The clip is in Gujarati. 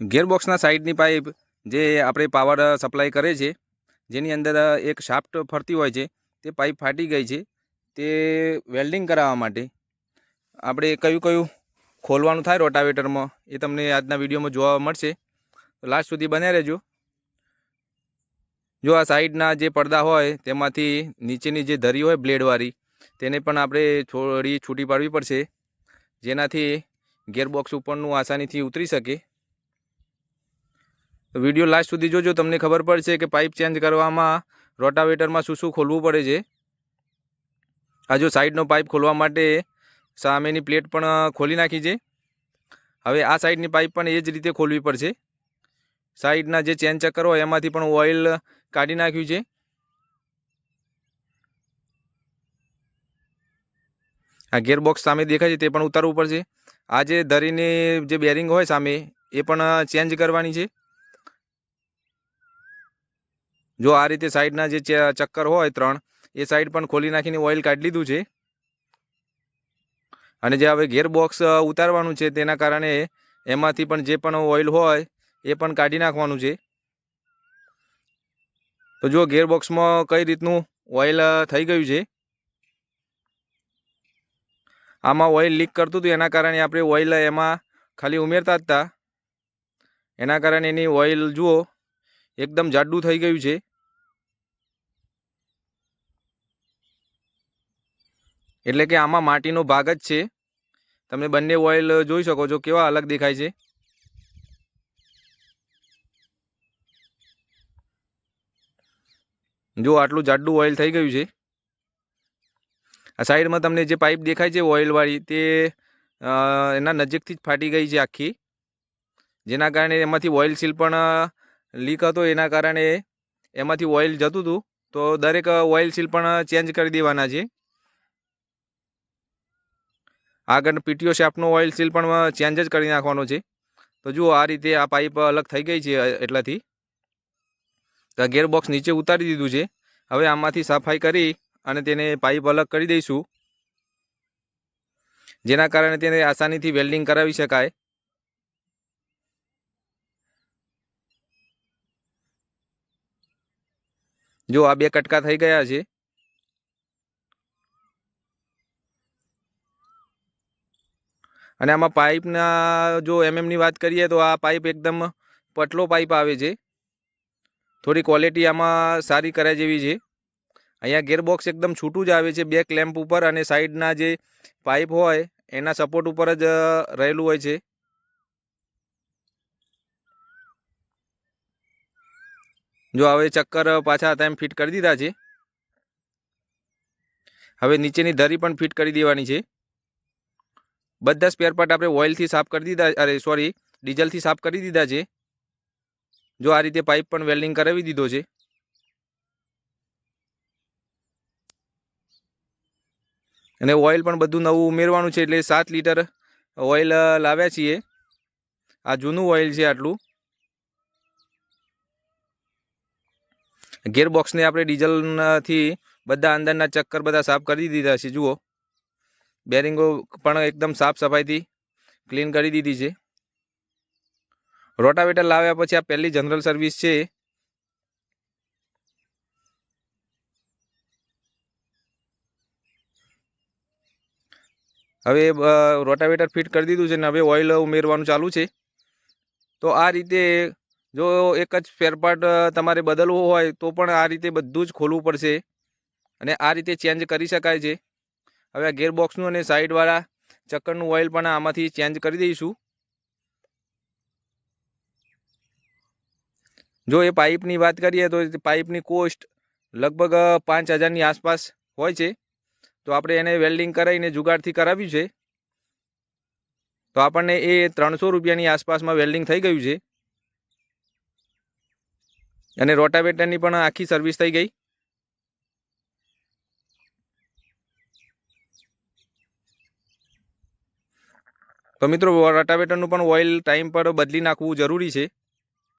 ગિયરબોક્સના સાઈડની પાઇપ જે આપણે પાવર સપ્લાય કરે છે, જેની અંદર એક શાફ્ટ ફરતી હોય છે, તે પાઇપ ફાટી ગઈ છે, તે વેલ્ડિંગ કરાવવા માટે. આપણે કયું કયું ખોલવાનું થાય રોટાવેટરમાં, એ તમને આજના વિડીયોમાં જોવા મળશે. લાસ્ટ સુધી બન્યા રહેજો. જો આ સાઈડના જે પડદા હોય, તેમાંથી નીચેની જે ધરી હોય બ્લેડવાળી, તેને પણ આપણે થોડી છૂટી પાડવી પડશે, જેનાથી ગેરબોક્સ ઉપરનું આસાનીથી ઉતરી શકે. તો વીડિયો લાસ્ટ સુધી જોજો, તમને ખબર પડશે કે પાઇપ ચેન્જ કરવામાં રોટાવેટરમાં શું શું ખોલવું પડે છે. આ જો સાઈડનો પાઇપ ખોલવા માટે સામેની પ્લેટ પણ ખોલી નાખી છે. હવે આ સાઈડની પાઇપ પણ એ જ રીતે ખોલવી પડશે. સાઈડના જે ચેન ચક્કર હોય એમાંથી પણ ઓઇલ કાઢી નાખ્યું છે. આ ગેરબોક્સ સામે દેખાય છે, તે પણ ઉતારવું પડશે. આ જે ધરીની જે બેરિંગ હોય સામે, એ પણ ચેન્જ કરવાની છે. જો આ રીતે સાઈડના જે ચક્કર હોય ત્રણ, એ સાઈડ પણ ખોલી નાખીને ઓઇલ કાઢી લીધું છે. અને જે હવે ગિયરબોક્સ ઉતારવાનું છે તેના કારણે એમાંથી પણ જે પણ ઓઇલ હોય, એ પણ કાઢી નાખવાનું છે. તો જો ગિયરબોક્સમાં કઈ રીતનું ઓઇલ થઈ ગયું છે? આમાં ઓઇલ લીક કરતું હતું, એના કારણે આપણે ઓઇલ એમાં ખાલી ઉમેરતા હતા એના કારણે એની ઓઇલ જુઓ એકદમ જાડું થઈ ગયું છે. એટલે કે આમાં માટીનો ભાગ જ છે. તમે બંને ઓઇલ જોઈ શકો છો, કેવા અલગ દેખાય છે. જો આટલું જાડું ઓઇલ થઈ ગયું છે. આ સાઈડમાં તમને જે પાઇપ દેખાય છે ઓઇલવાળી તે એના નજીકથી જ ફાટી ગઈ છે આખી. જેના કારણે એમાંથી ઓઇલ સીલ પણ લીક હતો એના કારણે એમાંથી ઓઇલ જતું હતું. તો દરેક ઓઇલ સીલ પણ ચેન્જ કરી દેવાના છે. આગળ પીટીઓ શેપનો ઓઇલ સીલ પણ ચેન્જ જ કરી નાખવાનો છે. તો જુઓ, આ રીતે આ પાઇપ અલગ થઈ ગઈ છે એટલાથી. તો ગેરબોક્સ નીચે ઉતારી દીધું છે. હવે આમાંથી સફાઈ કરી અને તેને પાઇપ અલગ કરી દઈશું. જેના કારણે તેને આસાનીથી વેલ્ડિંગ કરાવી શકાય. જો આ બે કટકા થઈ ગયા છે. અને આમાં પાઇપના જો એમએમની વાત કરીએ તો આ પાઇપ એકદમ પટલો પાઇપ આવે છે. થોડી ક્વોલિટી આમાં સારી કરાય જેવી છે. અહીંયા ગેરબોક્સ એકદમ છૂટું જ આવે છે બે ક્લેમ્પ ઉપર અને સાઈડના જે પાઇપ હોય એના સપોર્ટ ઉપર જ રહેલું હોય છે. જો હવે ચક્કર પાછા હતા ફિટ કરી દીધા છે. હવે નીચેની ધરી પણ ફિટ કરી દેવાની છે. બધા સ્પેર પાર્ટ આપણે ઓઇલથી સાફ કરી દીધા, અરે સોરી ડીઝલથી સાફ કરી દીધા છે. જો આ રીતે પાઇપ પણ વેલ્ડિંગ કરાવી દીધો છે. અને ઓઇલ પણ બધું નવું ઉમેરવાનું છે એટલે સાત લીટર ઓઇલ લાવ્યા છીએ. આ જૂનું ઓઇલ છે આટલું. ગેરબોક્સને આપણે ડીઝલથી બધા અંદરના ચક્કર બધા સાફ કરી દીધા છે, જુઓ. બેરિંગો પણ એકદમ સાફ સફાઈથી ક્લીન કરી દીધી છે. રોટાવેટર લાવ્યા પછી આ પહેલી જનરલ સર્વિસ છે. હવે રોટાવેટર ફિટ કરી દીધું છે ને હવે ઓઇલ ઉમેરવાનું ચાલુ છે. તો આ રીતે જો એક જ ફેરપાટ તમારે બદલવો હોય તો પણ આ રીતે બધું જ ખોલવું પડશે અને આ રીતે ચેન્જ કરી શકાય છે. હવે આ ગેરબોક્સનું અને સાઈડવાળા ચક્કરનું ઓઇલ પણ આમાંથી ચેન્જ કરી દઈશું. જો એ પાઇપની વાત કરીએ તો પાઇપની કોસ્ટ લગભગ પાંચ હજારની આસપાસ હોય છે. તો આપણે એને વેલ્ડિંગ કરાવીને જુગાડથી કરાવ્યું છે. તો આપણને એ ત્રણસો રૂપિયાની આસપાસમાં વેલ્ડિંગ થઈ ગયું છે. અને રોટાવેટરની પણ આખી સર્વિસ થઈ ગઈ. તો મિત્રો રોટાવેટરનું પણ ઓઇલ ટાઈમ પર બદલી નાખવું જરૂરી છે.